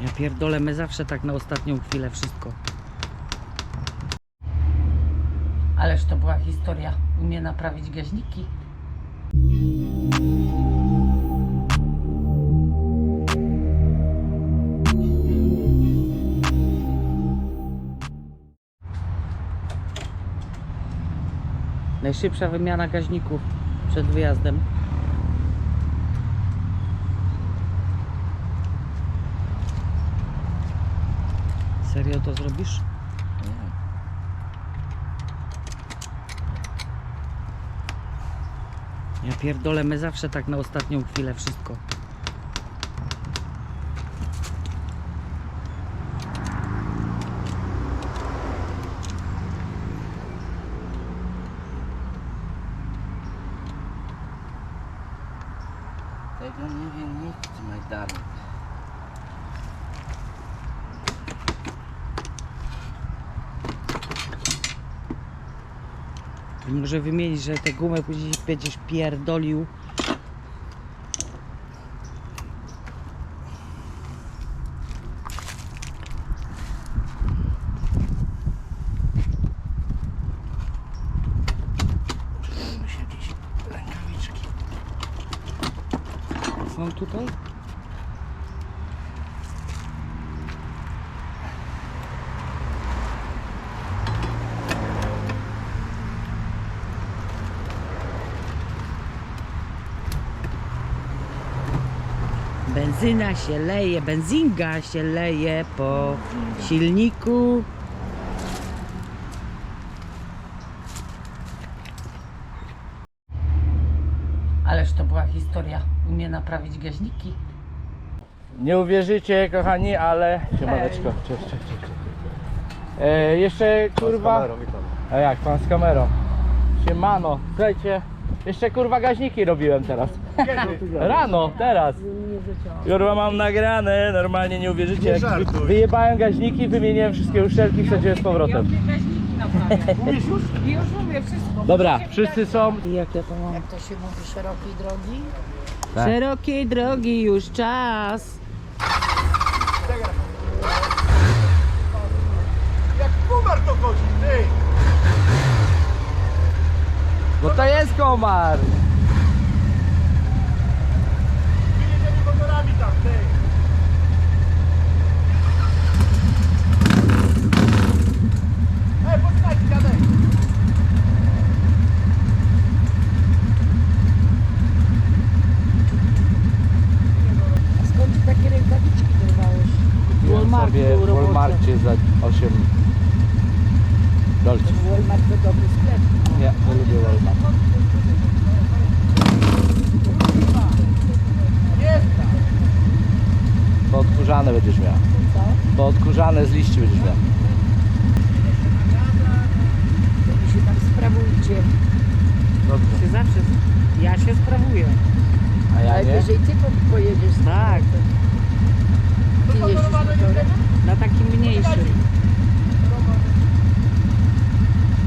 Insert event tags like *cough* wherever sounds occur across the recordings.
Ja pierdolę, my zawsze tak na ostatnią chwilę wszystko. Ależ to była historia. Umie naprawić gaźniki. Najszybsza wymiana gaźników przed wyjazdem. Serio to zrobisz? Ja pierdolę, my zawsze tak na ostatnią chwilę wszystko. Tego nie wie nikt, my darling. I Może wymienić, że te gumy później będziesz pierdolił. Przydałyby się jakieś rękawiczki. Są tutaj? Benzyna się leje, benzinga się leje po silniku. Ależ to była historia. Umie naprawić gaźniki. Nie uwierzycie, kochani, ale... Siemaneczko, cześć, cześć, cześć. E, jeszcze, kurwa... A jak, pan z kamerą? Siemano, słuchajcie, jeszcze kurwa gaźniki robiłem teraz. Rano, teraz. Kurwa mam nagrane, normalnie nie uwierzycie. jak wy- Wyjebałem gaźniki, wymieniłem wszystkie uszczelki, wsadziłem z powrotem. Już umiem wszystko. Dobra, wszyscy są. Jak ja to mam? Jak to się mówi, szerokiej drogi? Tak. Szerokiej drogi już czas. Jak kumar to chodzi, ty! Bo to jest komar. birthday. Dobrze. Ty zawsze, ja się sprawuję. A ja Ale nie? wyżej ty po- pojedziesz. z Tak. Ty jeździsz motorem? Na takim mniejszym.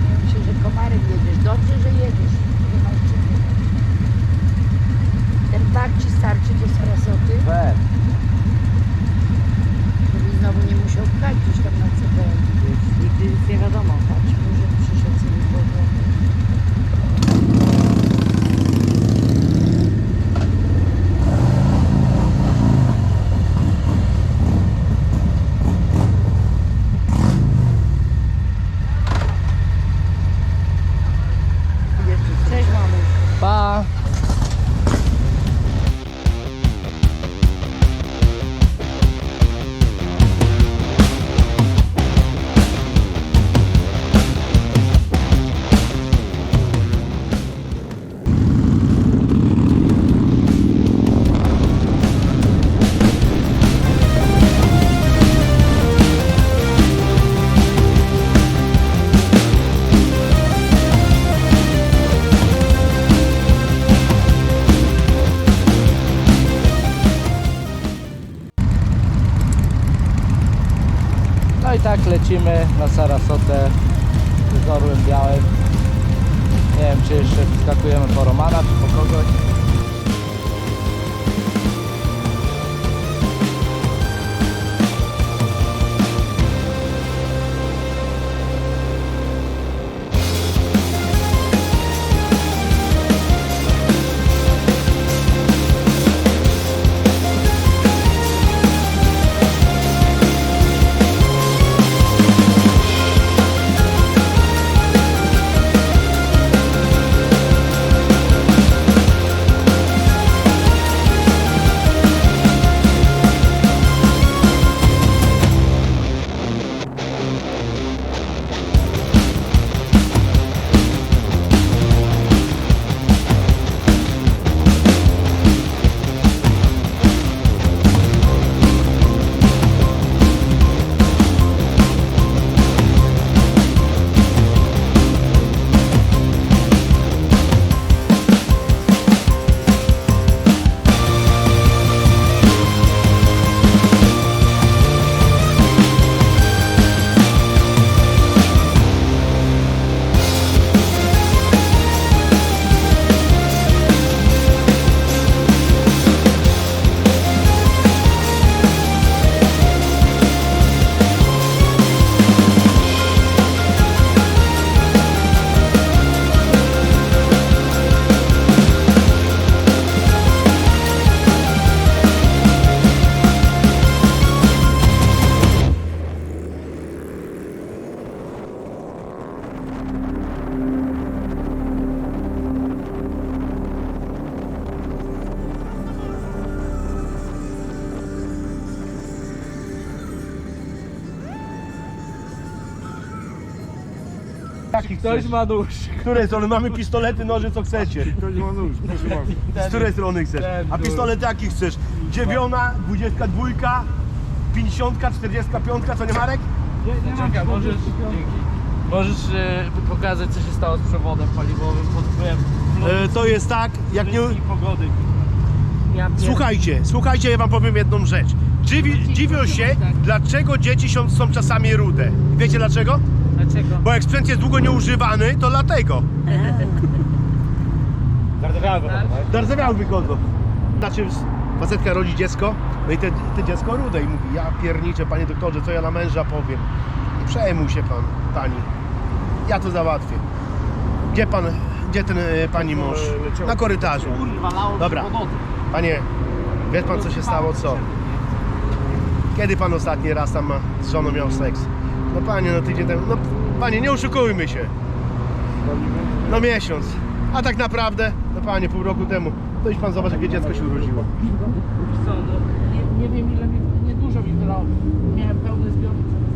Ja myślę, że komarem jedziesz. Dobrze, że jedziesz. Nie masz czym jechać. Ten ci starczy do Sarasoty, We. żebyś znowu nie musiał pchać gdzieś tam na CBN. Nigdy nic nie wiadomo. Patrz, Jaki Ktoś chcesz? ma nóż. Z której strony? Mamy pistolety, noże, co chcecie. Ktoś ma nóż, proszę bardzo. Z której strony chcesz? A pistolet jaki chcesz? Dziewiona, dwudziestka dwójka, pięćdziesiątka, czterdziestka piątka, co nie Marek? Czekaj, możesz, możesz e, pokazać co się stało z przewodem paliwowym pod wpływem E, to jest tak, jak nie... pogody. Ja pier... Słuchajcie, słuchajcie, ja wam powiem jedną rzecz. Dziwi, dziwią się, dlaczego dzieci są, są czasami rude. Wiecie dlaczego? Dlaczego? Bo jak sprzęt jest długo nieużywany, to dlatego. *laughs* Zardzewiały wychodzą. Znaczy, facetka rodzi dziecko, no i te, te dziecko rude i mówi, ja pierniczę, panie doktorze, co ja na męża powiem. Nie przejmuj się pan, pani. Ja to załatwię. Gdzie pan, gdzie ten e, pani mąż? Na korytarzu. Kurwa, lało Dobra. wody. Panie, wie pan co się stało, co? Kiedy pan ostatni raz tam ma, z żoną miał seks? No panie, no tydzień temu, no panie, nie oszukujmy się. No miesiąc. A tak naprawdę, no panie, pół roku temu, to pan zobacz, jakie dziecko się urodziło. Wiesz co, no, nie, nie wiem ile mi, nie dużo mi wylało. Miałem pełny zbiornik zamiast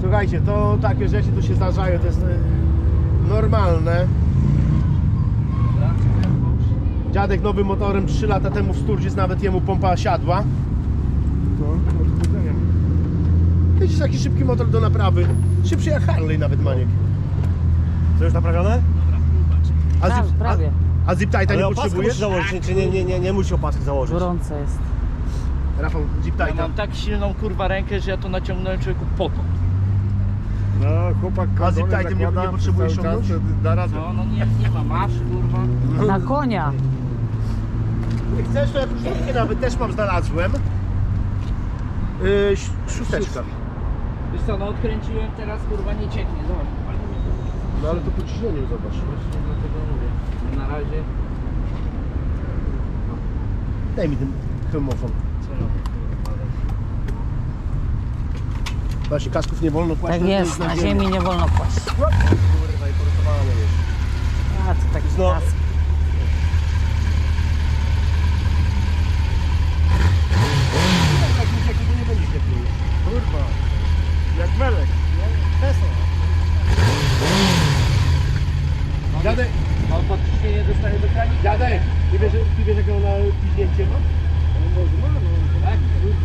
Słuchajcie, to takie rzeczy tu się zdarzają, to jest e, normalne. Dziadek nowym motorem 3 lata temu w Sturgis, nawet jemu pompa siadła. No. Widzisz, taki szybki motor do naprawy. Szybszy jak Harley nawet, Maniek. To już naprawione? A Tak, zip, a, prawie. a zip tighta nie Ale opaskę potrzebujesz? musisz założyć, czy nie, nie, nie, nie musi opaski założyć? Gorąco jest. Rafał, zip Ja tighta. mam tak silną kurwa rękę, że ja to naciągnąłem człowieku potąd. No, chłopak A zip tightem nie- zakłada nie potrzebujesz cały czas, ściągnąć? to Da radę. No, no nie, nie ma masz kurwa. Na konia. Chcesz, to ja próżnówkę nawet też mam, znalazłem. Yy, szósteczka. Wiesz co, no odkręciłem teraz kurwa nie cieknie, zobacz. No ale to po ciśnieniu zobacz. Właśnie dlatego mówię. Na razie Daj mi ten hełmofon. co robię kurwa. Właśnie, kasków nie wolno kłaść Tak jest, na ziemi nie wolno kłaść. Kurwa, i porysowane już. A co taki No. kask. Takiego nie będzie świetnie. Kurwa, jak melek. Dziadek, No podciśnienie dostaje do kranika. dziadek, ty wiesz, ty wiesz jakie ona piźnięcie ma? Tak, kurwa.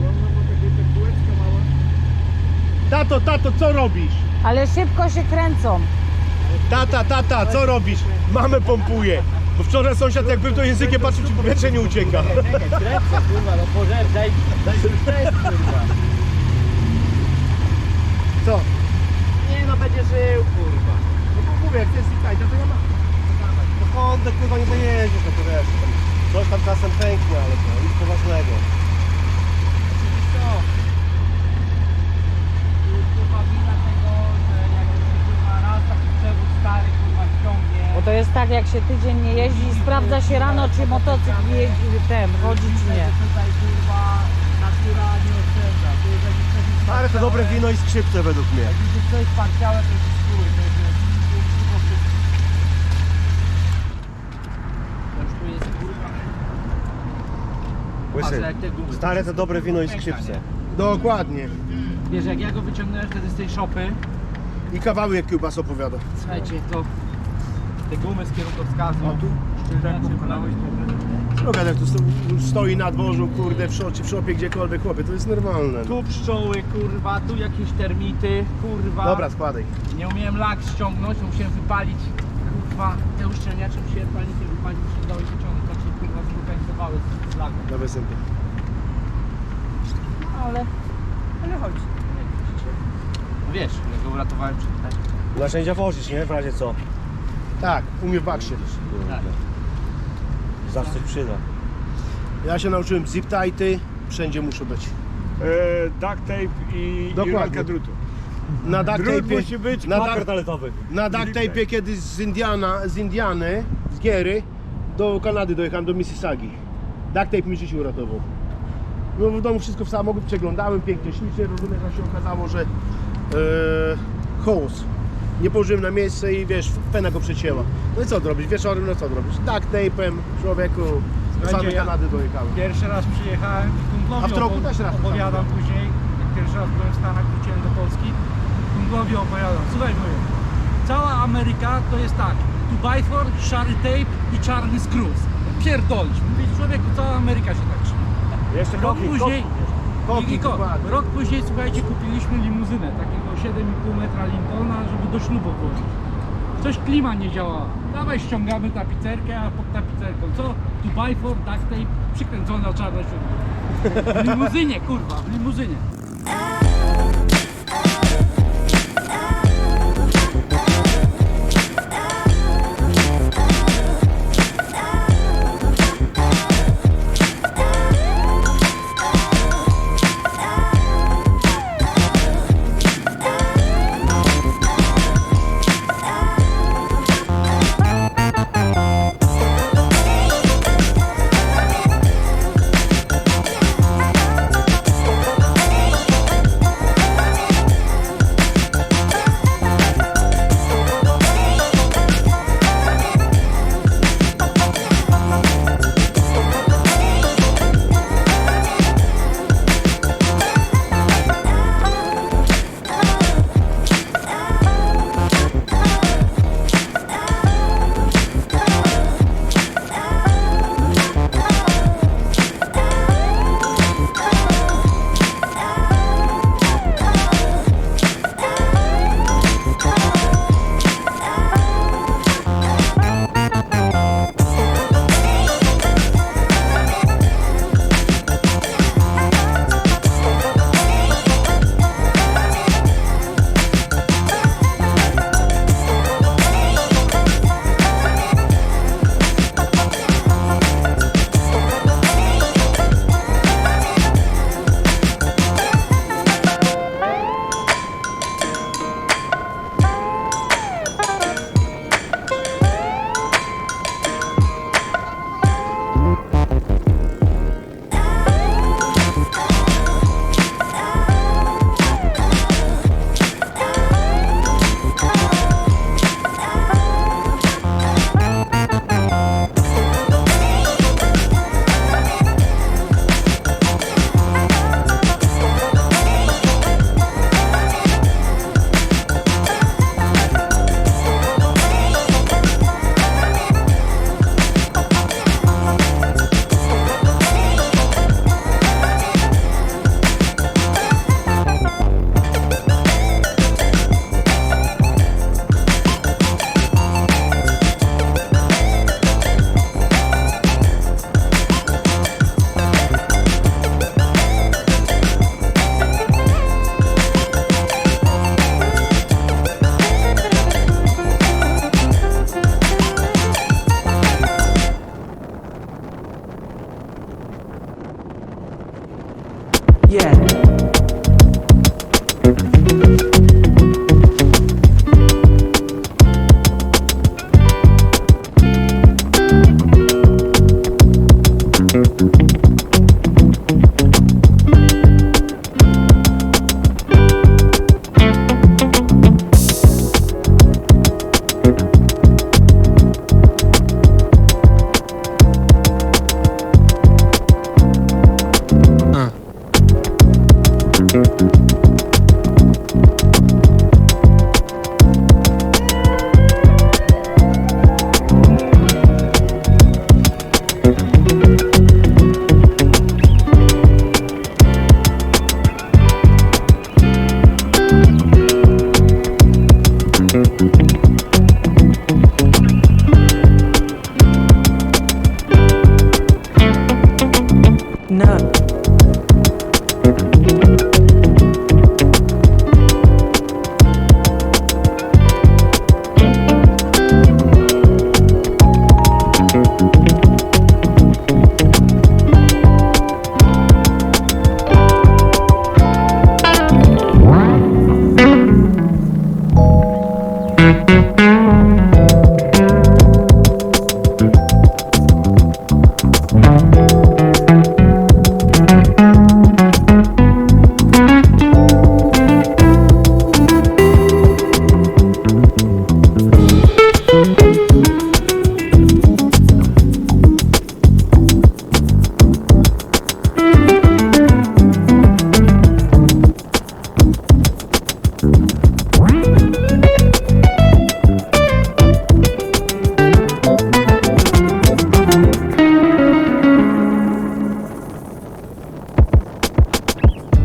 Ona ma takie te kółeczka małe. Tato, tato, co robisz? Ale szybko się kręcą. Tata, tata, co robisz? Mamę pompuje. Bo wczoraj sąsiad jak był to językiem patrzył, czy powietrze nie ucieka. Kręcę kurwa, no pożer, daj, daj kurwa. Co? Nie no, będzie żył kurwa. No bo mówię, jak to jest ziptajta, to ja mam. To kądek kurwa nie dojedziesz, no to wiesz. Tam, coś tam czasem pęknie, ale to nic poważnego. Wiesz co? To jest kurwa wina tego, że jak się kurwa raz taki przewód stary kurwa ściągnie. Bo to jest tak, jak się tydzień nie jeździ i sprawdza się rano, czy motocykl jeździ, ten, chodzi czy nie. Ale to dobre wino i skrzypce według mnie. Coś parciałe, to jest skóry. Łysy, stare to dobre wino i skrzypce. Dokładnie. Wiesz, jak ja go wyciągnąłem wtedy z tej szopy, I kawały jak kiełbas opowiada. słuchajcie, to te gumy z kierunkowskazu. A tu? Szczelniacie, brałeś No jak tu sto- stoi na dworzu, kurde, w szocie, w szopie, gdziekolwiek, chłopie, to jest normalne. Tu pszczoły, kurwa, tu jakieś termity, kurwa. Dobra, składaj. Nie umiałem lak ściągnąć, musiałem wypalić, kurwa, te uszczelniacze musiałem palnikiem wypalić, musiałem dałeś wyciągnąć, tak się kurwa zlokalizowały z, laku. Nowe sępy. Ale, ale chodź. No wiesz, ja go uratowałem przed tym. Narzędzia wozisz, nie? W razie co? Tak, umie w baksie. Tak. Zawsze przyda. Ja się nauczyłem zip tighty, wszędzie muszą być. E, duct tape i, i Dokładnie. rolka drutu. Na duct Drut tape'ie, musi być. na, Papier duct, toaletowy. na duct tape'ie kiedyś z Indiana, z Indiany, z Giery, do Kanady dojechałem, do Mississaugi. Duct tape mi życie uratował. No w domu wszystko w samochód przeglądałem, pięknie, ślicznie, rozumiem, że się okazało, że e, hose Nie położyłem na miejsce i wiesz, pena go przecięła. No i co zrobić? Wieczorem, no co zrobić? Duct tape'em, człowieku, do samej ja- Kanady dojechałem. Pierwszy raz przyjechałem i kumplowi A w troku też raz opowiadam później, jak pierwszy raz byłem w Stanach, wróciłem do Polski, kumplowi opowiadam, słuchaj mówię, cała Ameryka to jest tak, tu Biford, szary tape i czarny skruz. Pierdolisz, mówię, człowieku, cała Ameryka się tak trzyma. Jeszcze Rok później, Koki, rok później, słuchajcie, kupiliśmy limuzynę, takiego 7,5 metra Lincolna, żeby do ślubu włożyć. Coś klima nie działała. Dawaj ściągamy tapicerkę, a pod tapicerką co? Tu Biford, duct tape, przykręcona czarna śrubka. W limuzynie, kurwa, w limuzynie.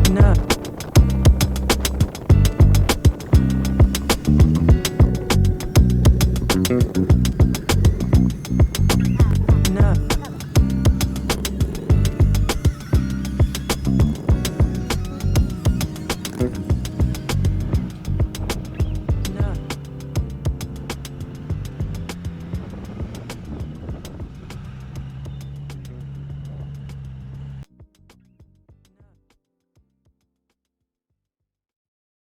enough.